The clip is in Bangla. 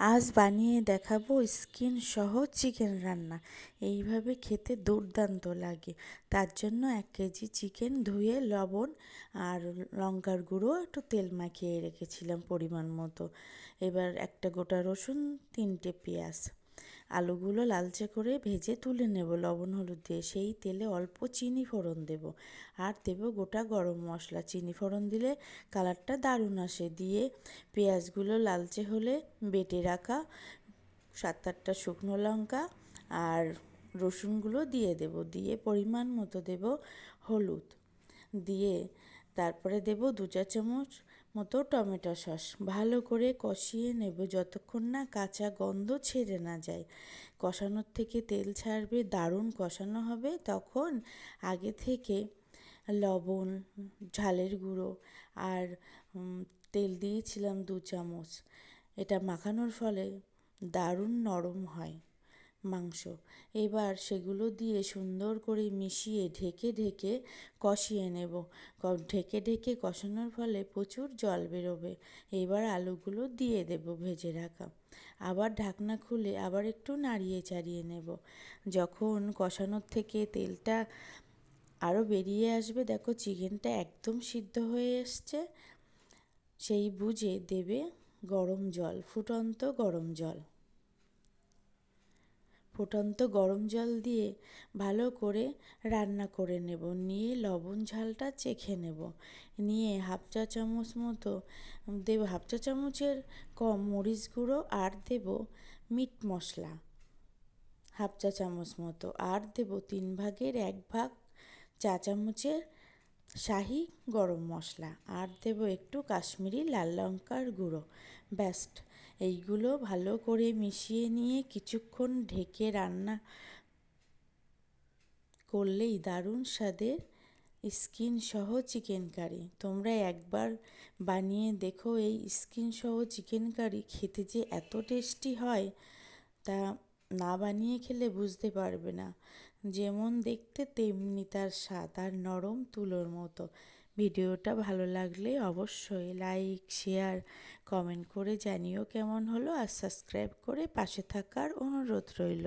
আজ বানিয়ে দেখাবো স্কিন সহ চিকেন রান্না। এইভাবে খেতে দুর্দান্ত লাগে। তার জন্য এক কেজি চিকেন ধুয়ে, লবণ আর লঙ্কার গুঁড়ো একটু তেল মাখিয়ে রেখেছিলাম পরিমাণ মতো। এবার একটা গোটা রসুন, তিনটে পেঁয়াজ। আলুগুলো লালচে করে ভেজে তুলে নেব। লবণ, হলুদ দিয়ে সেই তেলে অল্প চিনি ফোড়ন দেব। আর দেব গোটা গরম মশলা। চিনি ফোড়ন দিলে কালারটা দারুণ আসে। দিয়ে পেঁয়াজগুলো লালচে হলে বেটে রাখা সাত আটটা শুকনো লঙ্কা আর রসুনগুলো দিয়ে দেব। দিয়ে পরিমাণ মতো দেব হলুদ। দিয়ে তারপরে দেব দু চা চামচ মতো টমেটো সস। ভালো করে কষিয়ে নেব যতক্ষণ না কাঁচা গন্ধ ছেড়ে না যায়। কষানোর থেকে তেল ছাড়বে, দারুণ কষানো হবে। তখন আগে থেকে লবণ, ঝালের গুঁড়ো আর তেল দিয়েছিলাম দু চামচ। এটা মাখানোর ফলে দারুণ নরম হয়। মাংস। এবার সেগুলো দিয়ে সুন্দর করে মিশিয়ে ঢেকে ঢেকে কষিয়ে নেব। ঢেকে ঢেকে কষানোর ফলে প্রচুর জল বেরোবে। এবার আলুগুলো দিয়ে দেব ভেজে রাখা। আবার ঢাকনা খুলে আবার একটু নাড়িয়ে চাড়িয়ে নেব। যখন কষানোর থেকে তেলটা আরও বেরিয়ে আসবে, দেখো চিকেনটা একদম সিদ্ধ হয়ে এসছে। সেই বুঝে দেবে গরম জল, ফুটন্ত গরম জল। ফুটন্ত গরম জল দিয়ে ভালো করে রান্না করে নেব। নিয়ে লবণ ঝালটা চেখে নেব। নিয়ে হাফ চা চামচ মতো দেব, হাফ চা চামচের কম মরিচ গুঁড়ো আর দেব মিট মশলা। হাফ চা চামচ মতো আর দেব তিন ভাগের এক ভাগ চা চামচের শাহি গরম মশলা। আর দেব একটু কাশ্মীরি লাল লঙ্কার গুঁড়ো। ব্যাস্ট। এইগুলো ভালো করে মিশিয়ে নিয়ে কিছুক্ষণ ঢেকে রান্না করলেই দারুণ স্বাদের স্কিন সহ চিকেন কারি। তোমরা একবার বানিয়ে দেখো এই স্কিন সহ চিকেন কারি খেতে যে এত টেস্টি হয় তা না বানিয়ে খেলে বুঝতে পারবে না। যেমন দেখতে তেমনি তার স্বাদ আর নরম তুলোর মতো। ভিডিওটা ভালো লাগলে অবশ্যই লাইক, শেয়ার, কমেন্ট করে জানিও কেমন হলো আর সাবস্ক্রাইব করে পাশে থাকার অনুরোধ রইল।